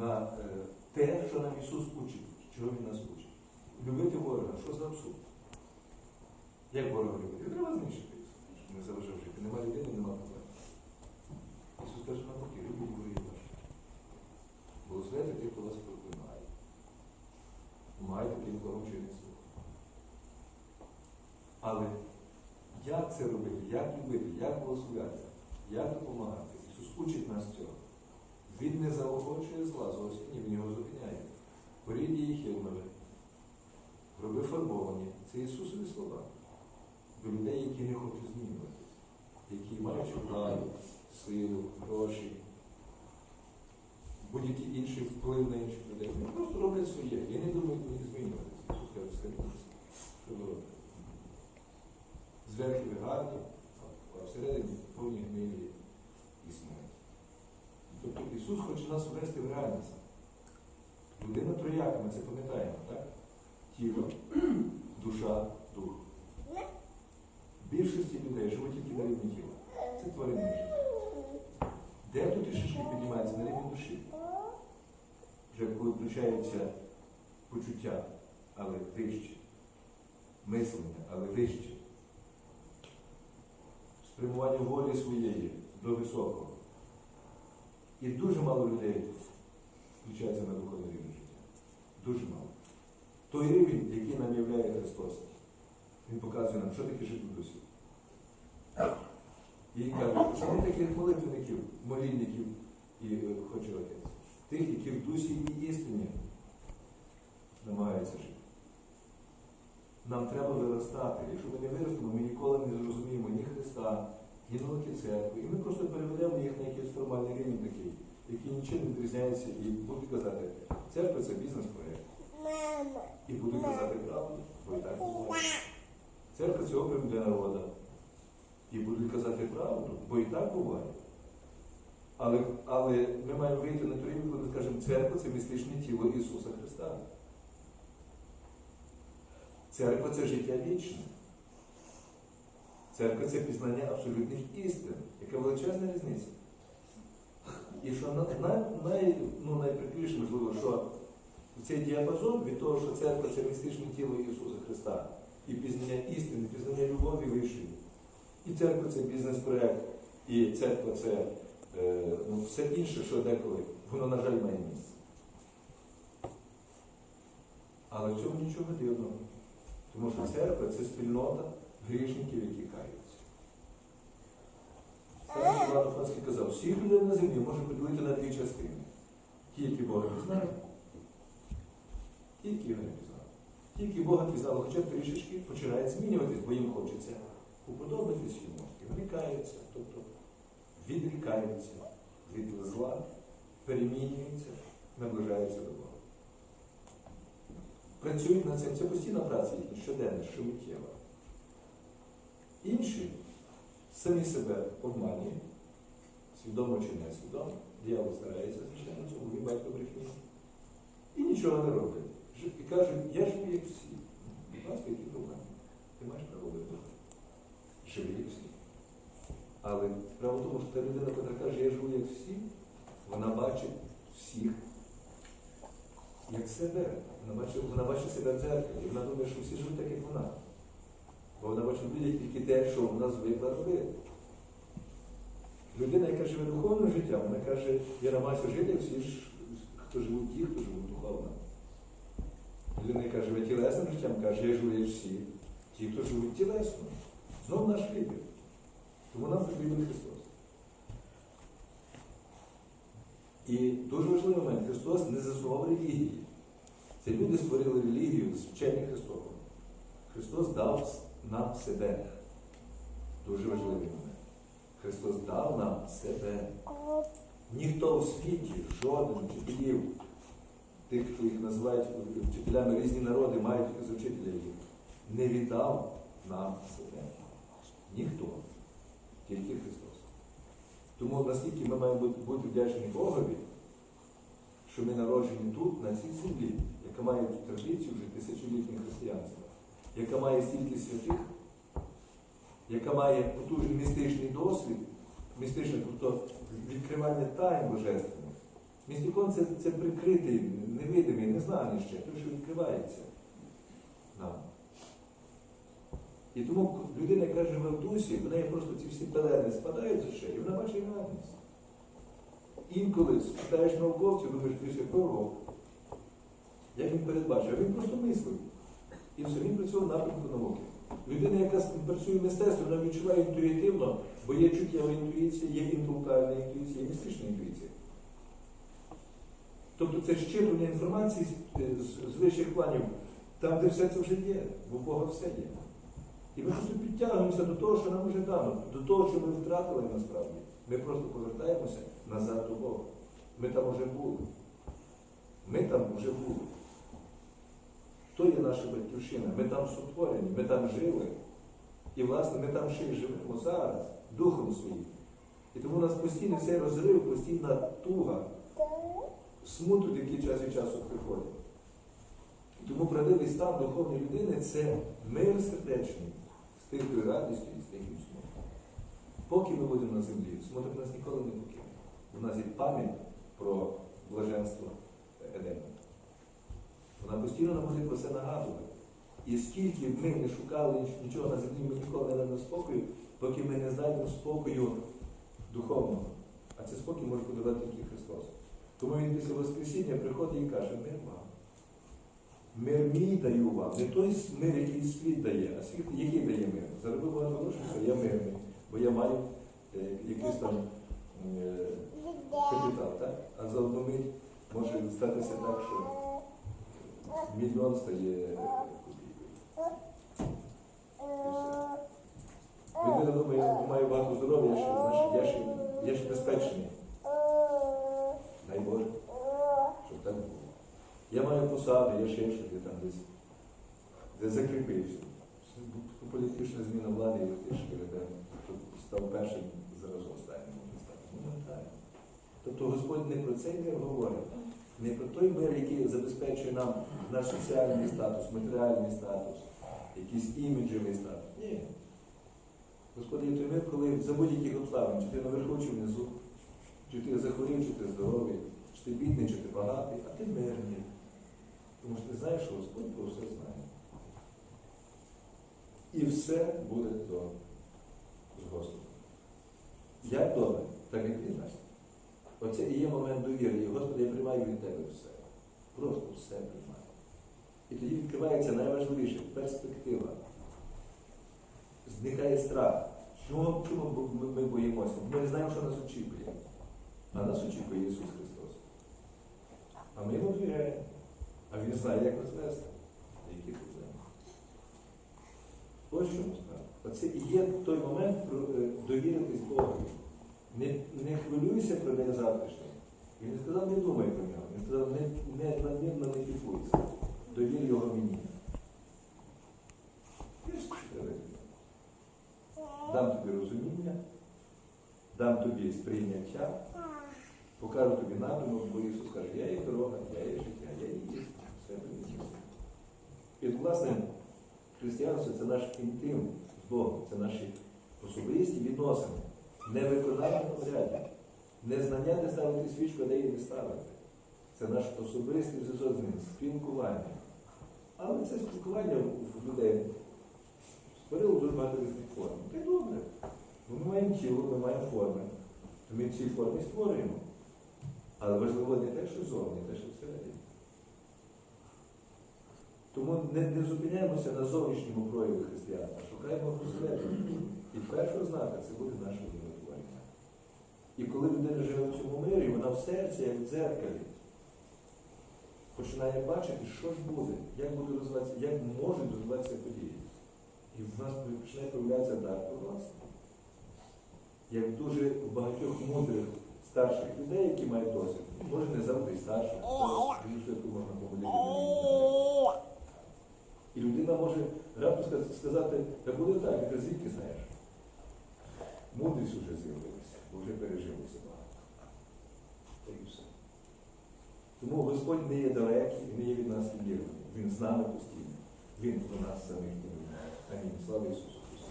на е, те, що нам Ісус учить, чого Він нас учить. Любити ворога, що за абсурд? Як ворога любити? Треба знищити, щоб не заважав жити. Нема людини, нема проблем. Ісус каже, навпаки, любіть ворогів ваших. Благословляйте тих, хто вас проклинає. Майте тим, кого вчинить зло. Але як це робити? Як любити? Як благословляти? Як допомагати? Ісус учить нас цього. Він не заохочує зла зовсім ні, він його зупиняє. Порід її хилнове, роби фарбовані. Це Ісусові слова. До людей, які не хочуть змінюватися, які мають владу, силу, гроші, будь-який інший вплив на інших людей. Вони просто роблять своє. Я не думаю, змінюватися. Ісус каже, скажіть, що ви робите? Зверху ви гарні, а всередині повні гнилі і смерть. Тобто Ісус хоче нас ввести в реальність. Людина трояка, ми це пам'ятаємо, так? Тіло, душа, дух. Більшості людей живуть тільки на рівні тіла. Це тваринне життя. Де тут трішечки піднімається на рівні душі? Вже коли включаються почуття, але вище. Мислення, але вище. Спрямування волі своєї до високого. І дуже мало людей включається на духовний рівень життя. Дуже мало. Той рівень, який нам являє Христос, Він показує нам, що таке жити в дусі. І каже, що таких молитвенників, молільників і е, хоче отець. Тих, які в дусі і істині намагаються жити. Нам треба виростати. Якщо ми не виростемо, ми ніколи не зрозуміємо ні Христа, ні науки церкви. І ми просто переведемо їх на якийсь формальний рівень такий, який нічим не відрізняється, і будуть казати, церква це бізнес-проєкт. І буду казати правду, бо і так буває. Церква це опрям для народу. І будуть казати правду, бо і так буває. Але, але ми маємо вийти на той рівень, коли ми скажемо, церква це містичне тіло Ісуса Христа. Церква це життя вічне. Церква це пізнання абсолютних істин, яка величезна різниця. І що на- най, най, ну, найприкріше, можливо, що цей діапазон від того, що церква це містичне тіло Ісуса Христа, і пізнання істини, пізнання любові вищої. І церква це бізнес-проект, і церква це е, ну, все інше, що деколи, воно, на жаль, має місце. Але в цьому нічого дивного. Тому що церква це спільнота грішників, які каються. Іван Франський казав, всіх людей на землі можна поділити на дві частини. Ті, які Бога пізнали, ті, які його не пізнали. Ті, які Бога пізнали, хоча трішечки починають змінюватись, бо їм хочеться уподобатись йому. І вони каються, тобто відрікаються від зла, перемінюються, наближаються до Бога. Працюють над цим. Це постійна праця їхня, щоденна, щомиттєва. Інші самі себе обманюють, свідомо чи несвідомо. Діяло старається, звичайно, цьому він батько брехні. І нічого не роблять. І кажуть, я живу як всі. Будь ласка, які проблеми? Ти маєш право вибрати. Живи як всі. Але справа в тому, що та людина, яка каже, я живу як всі, вона бачить всіх як себе. Вона бачить, вона бачить себе в дзеркалі. І вона думає, що всі живуть так, як вона. Бо вона бачить в тільки те, що вона звикла робити. Людина, яка живе духовним життям, вона каже, я намагаюся жити, всі ж, хто живуть ті, хто живуть духовно. Людина, яка живе тілесним життям, каже, я живу всі, ті, хто живуть тілесно. Знову наш вибір. Тому нам потрібен Христос. І дуже важливий момент, Христос не заснував релігії. Це люди створили релігію з вчення Христового. Христос дав нам себе. Дуже важливий момент. Христос дав нам себе. Ніхто у світі, жоден вчителів, тих, хто їх називають вчителями різні народи, мають за вчителя їх, не віддав нам себе. Ніхто. Тільки Христос. Тому наскільки ми маємо бути- вдячні Богові, що ми народжені тут, на цій землі, яка має традицію вже тисячолітнє християнство, яка має стільки святих, яка має потужний містичний досвід, містичний, тобто відкривання тайн божественних, Містикон це, це прикритий, невидимий, незнаний ще, той, що відкривається нам. І тому людина, яка живе в дусі, в неї просто ці всі пелени спадають з шиї, і вона бачить реальність. Інколи спитаєш науковців, думаєш, ти ще пророк. Як він передбачив? Він просто мислив. І все, він працював напрямку науки. Людина, яка працює в мистецтві, вона відчуває інтуїтивно, бо є чуттєва інтуїція, є інтелектуальна інтуїція, є містична інтуїція. Тобто це щитування інформації з, з, з вищих планів, там, де все це вже є, бо в Бога все є. І ми просто підтягуємося до того, що нам вже дано, до того, що ми втратили насправді. Ми просто повертаємося назад до Бога. Ми там вже були. Ми там вже були. То є наша батьківщина. Ми там сотворені, ми там жили. І, власне, ми там ще й живемо зараз, духом своїм. І тому у нас постійно цей розрив, постійна туга, смуток, який час від часу приходить. Тому правдивий стан духовної людини це мир сердечний, з тихою радістю і з тихим смутком. Поки ми будемо на землі, смуток нас ніколи не покине. У нас є пам'ять про блаженство Едему. Вона постійно нам буде про це нагадувати. І скільки б ми не шукали нічого на землі, ми ніколи не надамо спокою, поки ми не знайдемо спокою духовного. А це спокій може подавати тільки Христос. Тому Він після Воскресіння приходить і каже, мир вам. Мир мій даю вам. Не той мир, який світ дає, а світ, який дає мир. Заробив багато грошей, все, я мирний, бо я маю е, якийсь там е, капітал, так? А за одну мить може статися так, що мільйон стає копійкою. Людина думає, я маю багато здоров'я, ще, я ще, я ще безпечний. Дай Боже, щоб так було. Я маю посаду, я ще щось я там десь, де закріпився. Політична зміна влади, і ж став першим, зараз останнім не. Тобто Господь не про цей мир говорить, не про той мир, який забезпечує нам наш соціальний статус, матеріальний статус, якийсь іміджевий статус. Ні. Господь є той мир, коли за будь-яких обставин, чи ти наверху, чи внизу, чи ти захворів, чи ти здоровий, чи ти бідний, чи ти багатий, а ти мирний. Тому що ти знаєш, що Господь про все знає. І все буде добре з Господом. Як добре, так як він дасть. Оце і є момент довіри. Господи, я приймаю від тебе все. Просто все приймаю. І тоді відкривається найважливіше перспектива. Зникає страх. Чому ми- ми боїмося? Ми не знаємо, що нас очікує. А нас очікує Ісус Христос. А ми йому довіряємо. А Він знає, як нас вести. Які проблеми. Ось чому справа. Оце і є той момент е, довіритись Богу. Не, не хвилюйся про день завтрашній. Він не сказав, не думай про нього. Він сказав, не, не надмірно не піклуйся. Довір його мені. Дам тобі розуміння, дам тобі сприйняття, покажу тобі напрямок, бо Ісус каже, я є дорога, я є життя, я є істина, все тобі. І власне, християнство це наш інтим з Богом, це наші особисті відносини, не виконання обрядів, не де ставити свічку, де її не ставити. Це наш особистий зв'язок з ним, спілкування. Але це спілкування в людей створило дуже багато різних форм. Та й добре. Ми маємо тіло, ми маємо форми. То Ми ці форми створюємо. Але важливо не те, що зовні, а те, що всередині. Тому не, не зупиняємося на зовнішньому прояві християнства, шукаємо посередині. І перша ознака це буде наше врятування. І коли людина живе в цьому мирі, вона в серці, як в дзеркалі, починає бачити, що ж буде, як буде розвиватися, як можуть розвиватися події. І в нас починає проявлятися дар пророцтва. Як дуже в багатьох мудрих старших людей, які мають досвід, може не завжди старших, швидко можна помилити. І людина може раптом сказати, та буде так, яка звідки знаєш. Мудрість вже з'явилася, бо вже пережили забагато. Та і все. Тому Господь не є далекий не є від нас відірваний. Він з нами постійно. Він про нас самих не Амінь. Слава Ісусу Христу.